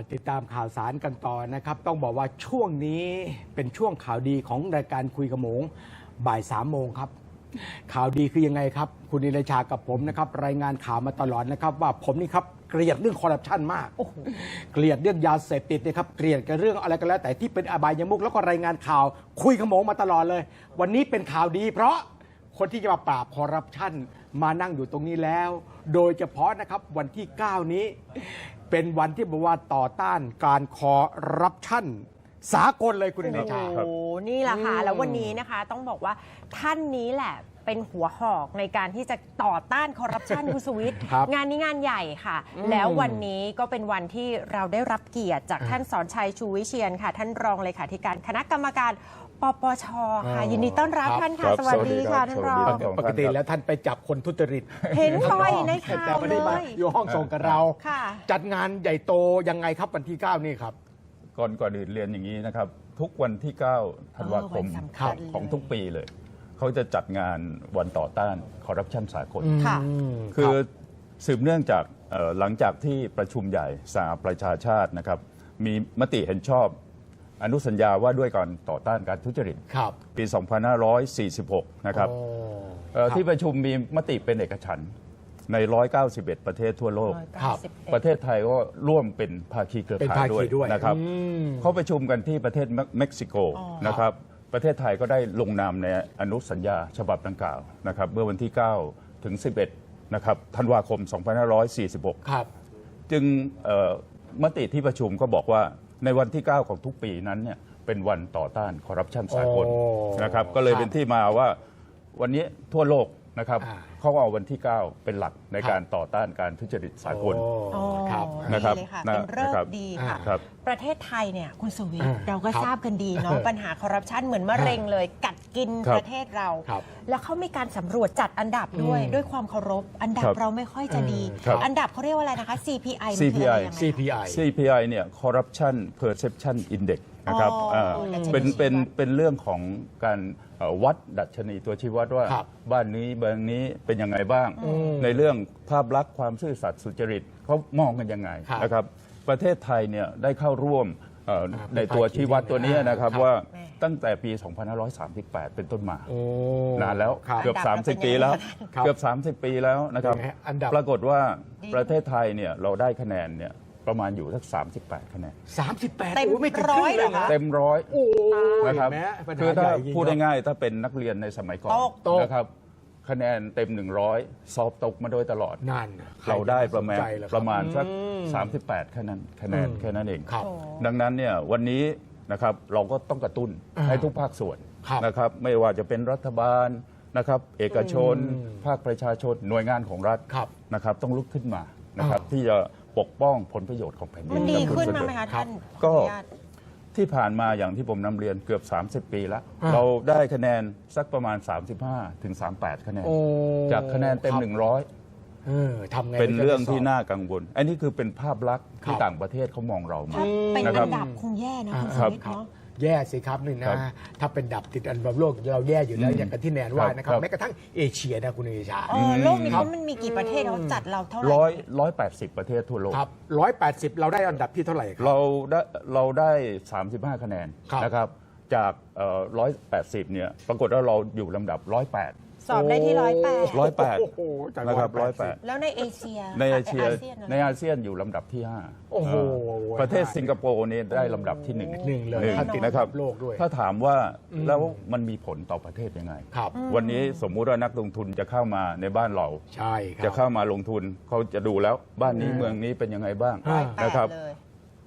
มาติดตามข่าวสารกันต่อนะครับ ต้องบอกว่าช่วงนี้เป็นช่วงข่าวดีของรายการคุยกระหมงบ่ายสามโมงครับ ข่าวดีคือยังไงครับ คุณนิรชากับผมนะครับ รายงานข่าวมาตลอดนะครับ ว่าผมนี่ครับเกลียดเรื่องคอร์รัปชันมากเกลียดเรื่องยาเสพติดนะครับเกลียดกับเรื่องอะไรก็แล้ว แต่ที่เป็นอบายมุกแล้วก็รายงานข่าวคุยขโมงมาตลอดเลย วันนี้เป็นข่าวดี เพราะคนที่จะมาปราบคอร์รัปชันมานั่งอยู่ตรงนี้แล้ว โดยเฉพาะนะครับวันที่ 9 นี้ เป็นวันที่บอกว่าต่อต้านการคอร์รัปชันสากลเลยคุณนิรชา โอ้โหนี่แหละค่ะอืมแล้ววันนี้นะคะต้องบอกว่าท่านนี้แหละเป็นหัวหอกในการที่จะต่อต้านคอร์รัปชันคุณสวิทย์ครับงานนี้งานใหญ่ค่ะ แล้ววันนี้ก็เป็นวันที่เราได้รับเกียรติจากท่านสอนชัยชูวิเชียนค่ะ ท่านรองเลขาธิการคณะกรรมการ ปปชค่ะอ๋อยินดีต้อนรับครับท่านครัค่ะบสวัสดีค่ะสวัสดีท่านครรับองสวัสดีปกติแล้วท่านไปจับคนทุจริตเห็นบ่อยในข่าวแต่ไม่ได้มาเลยอยู่ห้องส่งกับเรา ค่ะ จัดงานใหญ่โตยังไงครับวันที่ 9 นี่ครับ ก่อนก่อนอื่นเรียนอย่างนี้นะครับ ทุกวันที่ 9 ธันวาคมเออวันสำขคัอญงเลย ของทุกปีเลย เขาจะจัดงานวันต่อต้านคอร์รัปชันสากล ค่ะคือสืบเนื่องจากเอ่อหลังจากที่ประชุมใหญ่สหประชาชาตินะครับ มีมติเห็นชอบ อนุสัญญาว่าด้วยการต่อต้านการทุจริตครับปี 2546 นะครับโอ้เอ่อครับ ที่ประชุมมีมติเป็นเอกฉันท์ใน 191 ประเทศทั่วโลก ครับ191ประเทศไทยก็ร่วมเป็นภาคีเครือเป็นข่าภายคีด้วยนะครับอืม เขาประชุมกันที่ประเทศเม็กซิโกอ๋อนะครับประเทศไทยก็ได้ลงนามในอนุสัญญาฉบับดังกล่าวนะครับเมื่อวันที่ 9 ถึง 11 นะครับธันวาคม 2546 ครับ จึงเอ่อมติที่ประชุมก็บอกว่า ในวันที่ 9 ของทุกปีนั้นเนี่ยเป็นวันต่อต้านคอร์รัปชันสากลโอ้นะครับก็เลยครับเป็นที่มาว่าวันนี้ทั่วโลก นะครับอ่าเขาเอาวันที่ 9 เป็นหลักในการต่อต้านการทุจริตสากล โอ้อ๋อครับนะครับดีเลยค่ะนะเป็นเริ่นะครับ ดีค่ะ ครับ ประเทศไทยเนี่ยคุณสุวิทย์อ่าเราก็ครับทราบกันดีเนาะปัญหาคอร์รัปชันเหมือนมะเร็งเลย กัดกินครับประเทศเรา ครับแล้วเขามีการสำรวจจัดอันดับด้วย อืมด้วยความเคารพ อันดับครับเราไม่ค่อยจะดี ครับอันดับเขาเรียกว่าอะไรนะคะ CPI มันคืออะไรยังไงคะ CPI CPI เนี่ย Corruption Perception Index นะครับอ๋ออ่าดัชนีเป็น เป็นชี้วัดเป็นเรื่องของการ เอ่อวัดดัชนีตัวชี้วัดว่าครับบ้านนี้เมืองนี้เป็นยังไงบ้าง ในเรื่องภาพลักษณ์ความซื่อสัตย์สุจริตเขามองกันยังไงครับนะครับ ประเทศไทยเนี่ยได้เข้าร่วมเอ่ออ่าในตัวชี้วัดตัวนี้อ่านะครับครับ ว่าแม่ตั้งแต่ปี 2538 เป็นต้นมา โอ้ นานแล้วครับเกือบอันดับเราเป็น30 ปีแล้วครับเกือบ 30 ปีแล้วนะครับเป็นไงฮะอันดับปรากฏว่าดีประเทศไทยเนี่ยเราได้คะแนนเนี่ย ประมาณอยู่สัก 38 คะแนน 38เต็มโอ้ไม่ถึงคร้รึ่อยงเหเลรอยคะนะเต็มร้อยโอ้ยนะครับเห็นไหมปัญหาคือถ้าใหญ่จริงพูดครับง่ายๆถ้าเป็นนักเรียนในสมัยก่อนตกตก นะครับ คะแนนเต็ม 100 สอบตกมาโดยตลอด นั่นเราได้ประมาณใคจสนใจเหอคบ ประมาณสักอืม38คะแนนคะแนนอืม แค่นั้นเองครับโอ้ดังนั้นเนี่ยวันนี้นะครับเราก็ต้องกระตุ้นอ่าให้ทุกภาคส่วนครับนะครับ ไม่ว่าจะเป็นรัฐบาลนะครับ เอกชน อืมภาคประชาชนหน่วยงานของรัฐครับนะครับ ต้องลุกขึ้นมานะครับ อ่าที่จะ ปกป้องผลประโยชน์ของแผ่นดินมันดีและผู้ขึ้นเสนบ้างอไหมคะครัท่าบนก็ ขออนุญาต ที่ผ่านมาอย่างที่ผมนำเรียนเกือบ 30 ปีแล้ว อ่า เราได้คะแนนสักประมาณ 35ถึง38 คะแนน โอ้จากคะแนนเต็มครับ100 เออทำไงเป็นเรื่องที่จะได้สบน่ากังวล อันนี้คือเป็นภาพลักษณ์ที่ครับต่างประเทศเขามองเรามา ถ้าเป็นนะครับอันดับคงแย่นะคุณสครับวิทย์เนาะ แย่สิครับนี่ครันะบถ้าเป็นดับติดอันดับโลกเราแย่อยู่แล้วอืมอย่างกับที่แนนว่าครับนะครับครับแม้กระทั่งเอเชียนะคุณเอชา เออโลกนี้ครับเขามันมีกี่ประเทศเขาจัดเราเท่าไหร่ร้อยร้อยแปดสิบประเทศทั่วโลก ครับร้อยแปดสิบเราได้อันดับที่เท่าไหร่ครับ เราได้เราได้ 35 คะแนนครับ นะครับ จากร้อยแปดสิบเนี่ย ปรากฏว่าเราอยู่ลำดับร้อยแปด สอบได้ที่ร้อยแปดร้อยแปดโอ้โหจากนะครับ180ร้อยแปดแล้วในเอเชียในเอเชียซีนในอาเซียนอยู่ลำดับที่5โอ้โหประเทศสิงคโปร์นี่ได้ลำดับที่หนึ่งหนึ่งเลยหนึ่งถ้าติดนะครับโลกด้วยถ้าถามว่าแล้วมันมีผลต่อประเทศยังไงครับวันนี้สมมุติว่านักลงทุนจะเข้ามาในบ้านเราใช่ครับจะเข้ามาลงทุนเขาจะดูแล้วบ้านนี้อืมเมืองนี้เป็นยังไงบ้างอ่านะครับเลย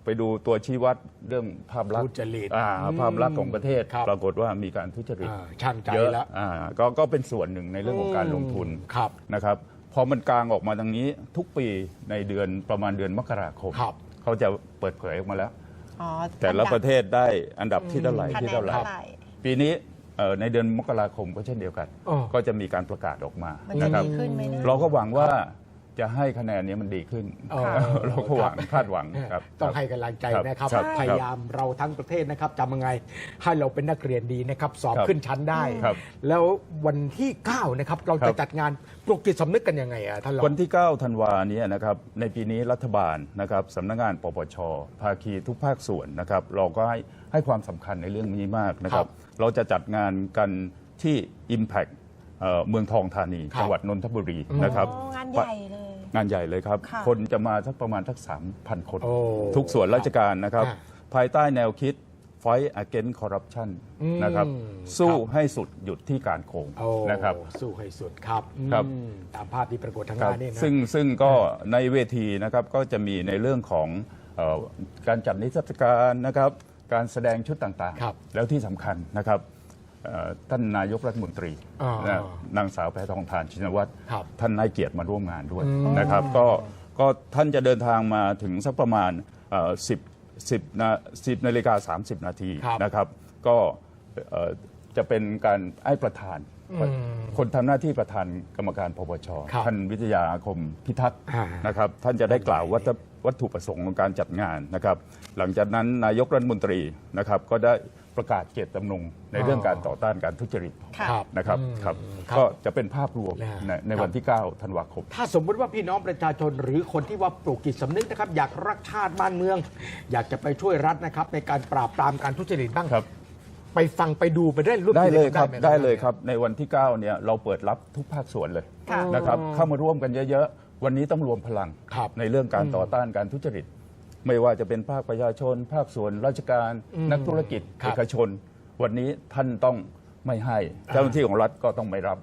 ไปดูตัวชี้วัดเรื่องภาพลักษทุณ์จริตอ่าอืมภาพลักษณ์ของประเทศ ครับปรากฏว่ามีการทุจริตอ่าช่างใจเยอะแล้วอ่าก็ก็เป็นส่วนหนึ่งในเรื่องของการลงทุนครับ นะครับพอมันกลางออกมาทางนี้ทุกปีในเดือนประมาณเดือนมกราคมครับ เขาจะเปิดเผยออกมาแล้ว อ๋อแต่ละประเทศได้อันดับที่เท่าไหร่คะที่แนนเท่าไหร่ เท่าไหร่ ปีนี้เอ่อในเดือนมกราคมก็เช่นเดียวกัน อ๋อ ก็จะมีการประกาศออกมามันจะนะครับ ดีขึ้นไหมเนี่ยเราก็หวังว่า จะให้คะแนนนี้มันดีขึ้น อ๋อ เราก็หวังคาดหวังครับต้องครับให้กำลังใจครับนะครับครับพยายามเราทั้งประเทศนะครับจำยังไงให้เราเป็นนักเรียนดีนะครับ สอบครับขึ้นชั้นได้ ครับ แล้ววันที่ 9 นะครับ เราครัจะบจัดงานปลุกจิตสำนึกกันยังไงอะท่านรอง วันที่ 9 ธันวาเนี้นะครับในปีนี้รัฐบาลนะครับสำนักงานปปช ภาคีทุกภาคส่วนนะครับ เราก็ให้ให้ความสำคัญในเรื่องนี้มากนะคครัรับ บ เราจะจัดงานกันที่ Impact เอ่อเมืองทองธานี ครับ จังหวัดนนทบุรีนะครับ อ๋องานใหญ่เลย งานใหญ่เลยครับ ค่ะคนจะมาสักประมาณสัก3,000คน โอ้ทุกส่วนราชการนะครับอ่าภายใต้แนวคิด Fight Against Corruption อืมนะครับ สู้ให้สุดหยุดที่การโกงโอ้นะครับ สู้ให้สุดครับครับ อืมตามภาพที่ปรากฏทางคหรับน้านี่นะ ซึ่งซึ่งก็ในเวทีนะครับก็จะมีในเรื่องของเอ่อการจัดนิทรรศการนะครับ การแสดงชุดต่างครับ ๆ แล้วที่สำคัญนะครับเอ่อ ท่านนายกรัฐมนตรีอ่านะนางสาวแพทองทานชินวัตรครับ ท่านนายเกียรติมาร่วมงานด้วยอืมนะครับ ก็ก็ท่านจะเดินทางมาถึงสักประมาณสิบสิบนาสิบนาฬิกาสามสิบนาทีครับนะครับ ก็เอ่อจะเป็นการให้ประธานอืมคนทำหน้าที่ประธานกรรมการปปชครับท่านวิทยาอาคมพิทักษ์อ่านะครับ ท่านจะได้กล่าววัตถุวัตถุประสงค์ของการจัดงานนะครับ หลังจากนั้นนายกรัฐมนตรีนะครับก็ได้ ประกาศเจตจำนงในเรื่องการต่อต้านการทุจริตค่ะ ครับนะครับอืมครับครับ ก็จะเป็นภาพรวมนะในในครับวันที่ 9 ธันวาคม ถ้าสมมุติว่าพี่น้องประชาชนหรือคนที่ว่าปลูกจิตสำนึกนะครับ อยากรักชาติบ้านเมือง อยากจะไปช่วยรัฐนะครับ ในการปราบปรามการทุจริตบ้างครับ ไปฟังไปดูไปได้รูปได้เลยครับหม ได้เลยครับในวันที่ 9 เนี่ยเราเปิดรับทุกภาคส่วนเลยค่ะ นะครับเข้ามาร่วมกันเยอะ ๆ วันนี้ต้องรวมพลังครับ ในเรื่องการต่อต้านการทุจริต ไม่ว่าจะเป็นภาคประชาชน ภาคส่วนราชการ นักธุรกิจครับเอกชน วันนี้ท่านต้อง ไม่ให้ เจ้าหน้าที่ของรัฐก็ต้องไม่รับ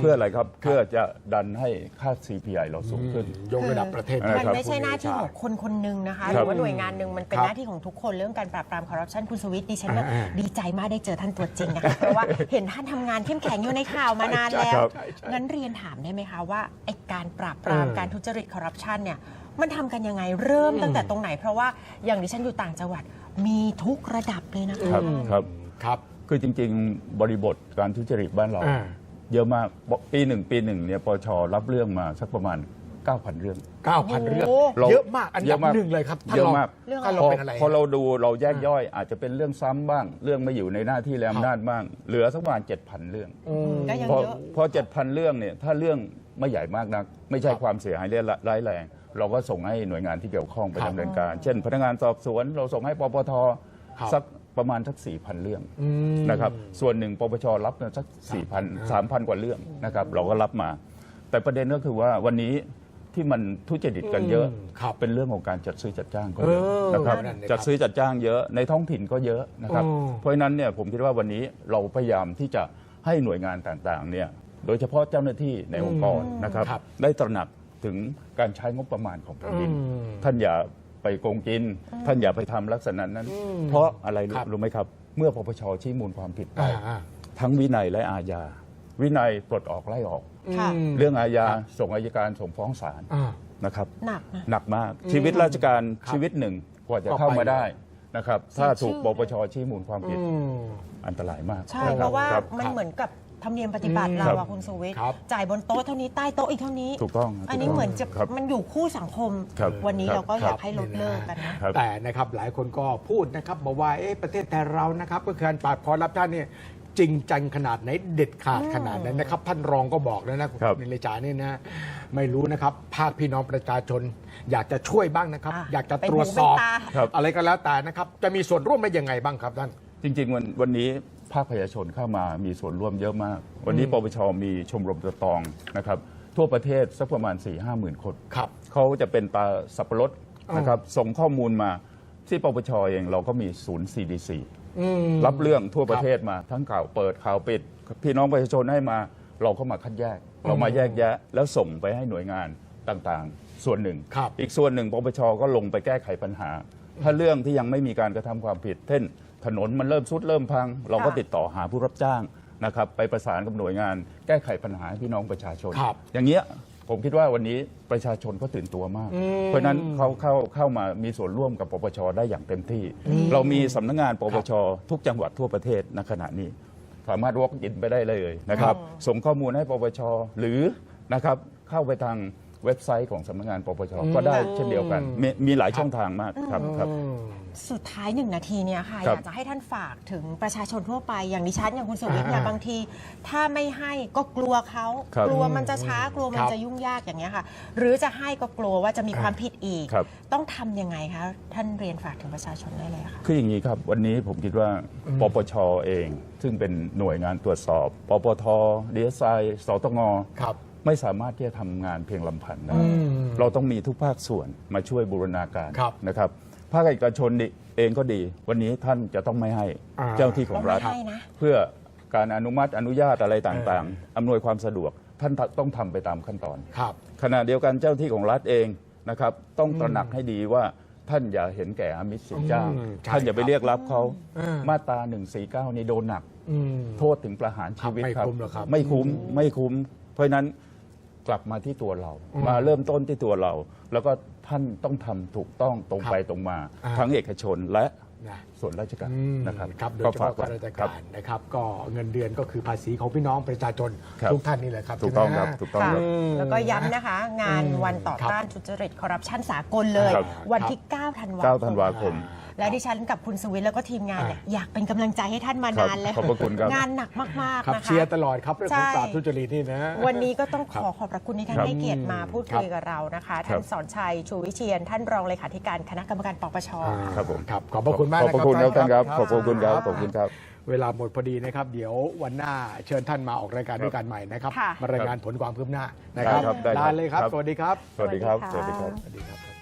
เพื่ออะไรครับเพื่อจะดันให้ค่า CPI เราสูงขึ้น ยกระดับประเทศนะมันครับไม่ใช่หน้าที่ของคนคนหนึ่งนะคะหครัรืบอว่าหน่วยงานหนึ่งมันเป็นครับหน้าที่ของทุกคนเรื่องการปราบปรามคอร์รัปชันคุณสวิตดิฉันว่าอ่าดีใจมากได้เจอท่านตัวจริงนะคะเพราะว่าเห็นท่านทำงานเข้มแข็งอยู่ในข่าวมานานแล้วครับงั้นเรียนถามได้ไหมคะว่าไอ้การปราบปรามอืมการทุจริตคอร์รัปชันเนี่ยมันทำกันยังไงเริ่มตั้งแต่ตรงไหน เพราะว่าอย่างดิฉันอยู่ต่างจังหวัดมีทุกระดับเลยนะคะครับครับ ครับคือจริง ๆ บริบทการทุจริตบ้านเรา อ่า เยอะมากปีหนึ่งปีหนึ่งเนี่ยปชรับเรื่องมาสักประมาณ 9,000 เรื่อง 9,000 เรื่อง โอ้เราเยอะมากอันเยดับอะมากหนึ่งเลยครับท่านเยอะรองมาก เรื่องท่านอะไรรองพอเป็นอะไร พอเราดูเราแยกย่อย อาจจะเป็นเรื่องซ้ำบ้าง เรื่องไม่อยู่ในหน้าที่และอำนาจบ้าง เหลือสักประมาณ7,000 เรื่องอืมก็ยังพอเยอะ พอ7,000เรื่องเนี่ยถ้าเรื่องไม่ใหญ่มากนัก ไม่ใช่ครับความเสียหายร้ายแรง เราก็ส่งให้หน่วยงานที่เกี่ยวข้องไปครับดำเนินการ เช่น พนักงานสอบสวน เราส่งให้ปปทครับ สัก ประมาณสัก4,000เรื่องอืมนะครับส่วนหนึ่งปปชรับเนี่ยสักสี่พันสามพันกว่าเรื่องนะครับเราก็รับมา แต่ประเด็นก็คือว่าวันนี้ที่มันทุจริตกันเยอะอืมครับเป็นเรื่องของการจัดซื้อจัดจ้างก็เยอะเออนะครับนั่นเลยครับจัดซื้อจัดจ้างเยอะในท้องถิ่นก็เยอะนะครับอืมเพราะฉะนั้นเนี่ยผมคิดว่าวันนี้เราพยายามที่จะให้หน่วยงานต่างๆเนี่ยโดยเฉพาะเจ้าหน้าที่ในองค์กรนะครับครับได้ตระหนักถึงการใช้งบประมาณของแผ่นดินอืมท่านอย่า ไปโกงกิน ท่านอย่าไปทำลักษณะนั้น เพราะอะไรรู้ครับรู้ไหมครับ เมื่อปปชชี้มูลความผิดไปอ่าอ่าทั้งวินัยและอาญา วินัยปลดออกไล่ออกค่ะมเรื่องอาญาครับส่งอายการส่งฟ้องศาลอ่านะครับหนักนะหนักมากชีวิตราชการครับชีวิตหนึ่งกว่าจะก็เข้าไปมาได้นะครับ ถ้าถูกชื่อปปชชี้มูลความผิดอืมอันตรายมาก ใช่นคบเพราะว่าครับมันเหมือนกับ ธรรมเนียมปฏิบัติอืมเราครัอะบคุณสุวิทย์ครับจ่ายบนโต๊ะเท่านี้ใต้โต๊ะอีกเท่านี้ ถูกต้องอันนี้ถูกต้องเหมือนจะครับ มันอยู่คู่สังคม ครับวันนี้ครับ เราก็อยากครับให้ลดเลิกกันนะ ครับ แต่นะครับหลายคนก็พูดนะครับบอกว่าเอ๊ะประเทศไทยเรานะครับก็คือการปราบคอร์รัปชันเนี่ยจริงจังขนาดไหนเด็ดขาดขนาดไหนนะครับ ท่านรองก็บอกแล้วนะครับในเลจานี่นะไม่รู้นะครับ ภาคพี่น้องประชาชน อยากจะช่วยบ้างนะครับ อะอยากจะเป็นตรวจสอบหูเป็นตา ครับ อะไรก็แล้วแต่นะครับ จะมีส่วนร่วมได้ยังไงบ้างครับท่าน จริงๆวันวันนี้ ภาคประชาชนเข้ามามีส่วนร่วมเยอะมาก วันนี้ปปชมีชมรมตะตองนะครับ ทั่วประเทศสักประมาณ4ี่ห้าหมื่นคนครับเขาจะเป็นตาสับปะรดนะครับส่งข้อมูลมาที่ปปชเองเราก็มีศูนย์ CDC อืมรับเรื่องทั่วประเทศมาทั้งข่าวเปิดข่าวปิด พี่น้องประชาชนให้มาเราก็มาคัดแยก เรามาแยกแยะ แล้วส่งไปให้หน่วยงานต่างๆ ส่วนหนึ่งครับอีกส่วนหนึ่งปปชก็ลงไปแก้ไขปัญหา ถ้าเรื่องที่ยังไม่มีการกระทำความผิดเช่น ถนนมันเริ่มสุดเริ่มพัง เราก็ค่ะติดต่อหาผู้รับจ้างนะครับไปประสานกับหน่วยงานแก้ไขปัญหาให้พี่น้องประชาชน ครับอย่างเงี้ยผมคิดว่าวันนี้ประชาชนก็ตื่นตัวมากอืมเพราะฉะนั้นเขาเข้าเข้ามามีส่วนร่วมกับปปชได้อย่างเต็มที่ เรามีสำนักงานปปชทุกจังหวัดทั่วประเทศณขณะนี้ สามารถวอล์กอินไปได้เลยนะครับ ส่งข้อมูลให้ปปชหรือนะครับเข้าไปทาง เว็บไซต์ของสำนักงานปปชก็ได้เช่นเดียวกัน มีมีหลายช่องทางมากครับครับ สุดท้ายหนึ่งนาทีเนี่ยค่ะ ครัอบยากจะให้ท่านฝากถึงประชาชนทั่วไปอย่างดิฉันอย่างคุณสุวิทย์เนี่ยอ่าบางที ถ้าไม่ให้ก็กลัวเขาครับกลัวมันจะช้ากลัวมันครับ จะยุ่งยากอย่างเงี้ยค่ะ หรือจะให้ก็กลัวว่าจะมีความผิดอีก ครับ ต้องทำยังไงคะท่านเรียนฝากถึงประชาชนได้เลยค่ะ คืออย่างนี้ครับ วันนี้ผมคิดว่าปปชเอง ซึ่งเป็นหน่วยงานตรวจสอบ ปปทดีเอสไอสตงครับ ไม่สามารถที่จะทำงานเพียงลำพังได้อืมเราต้องมีทุกภาคส่วนมาช่วยบูรณาการครับนะครับ ภาคเอกชนดิเองก็ดี วันนี้ท่านจะต้องไม่ให้อ่า เจ้าหน้าที่ของรัฐ ต้องไม่ให้นะ เพื่อการอนุมัติอนุญาตอะไรต่างๆอำนวยความสะดวกท่านต้องทำไปตามขั้นตอน ครับ ขณะเดียวกันเจ้าหน้าที่ของรัฐเองนะครับ ต้องตระหนักให้ดีว่าท่านอย่าเห็นแก่อามิตรสินจ้าง อืมใช่ท่านอย่าไปเรียกรับเขาอืมมาตรา149นี่โดนหนัก อืม โทษถึงประหารชีวิตไม่ครับคุ้มหรอกครับไม่คุ้มไม่คุ้ม เพราะฉะนั้น กลับมาที่ตัวเราอืมมาเริ่มต้นที่ตัวเรา แล้วก็ท่านต้องทำถูกต้องตรงครับไปตรงมา อ่า ทั้งเอกชนและนะส่วนราชการอืมนะครับครับโดยก็เฉฝากพาะไว้ข้าราชครักาบรนะครับก็เงินเดือนก็คือภาษีของพี่น้องประชาชนครับ ทุกท่านนี่แหละครับถูกต้องครับใช่ไหมถูกต้องค่ะครับ แล้วก็ย้ำนะคะ งานวันต่อครับต้านทุจริตคอร์รัปชันสากลเลย ครับ วันที่ 9 ธันวาคม 9ธันวาคม และดิฉันกับคุณสวิทย์แล้วก็ทีมงานเนี่ยอ่าอยากเป็นกำลังใจให้ท่านมาครับนานแล้วขอบพระคุณครับ งานหนักมากครับๆนะคะ เชียร์ตลอดครับเรื่องของใช่ ปราบทุจริตนี่นะ วันนี้ก็ต้องขอขอบพระคุณที่ท่านครับให้เกียรติมาพูดคุยครับกับเรานะคะครัท่าบนสอนชัยชูวิเชียน ท่านรองเลขาธิการคณะกรรมการปปช อ่าครับผม ครับขอบพระคุณมากขอบพระคุณครับท่านครับ ขอบพระคุณครับรัขอบคุณครับ เวลาหมดพอดีนะครับ เดี๋ยววันหน้าเชิญท่านมาออกรายการด้วยกันใหม่นะครับ ค่ะ มารายงานผลความคืบหน้านะครับได้ครับได้ครับลาเลยครับ ครับ สวัสดีครับ สวัสดีครับสสวัวัสสดีดีค่ะครับ สวัสดีครับ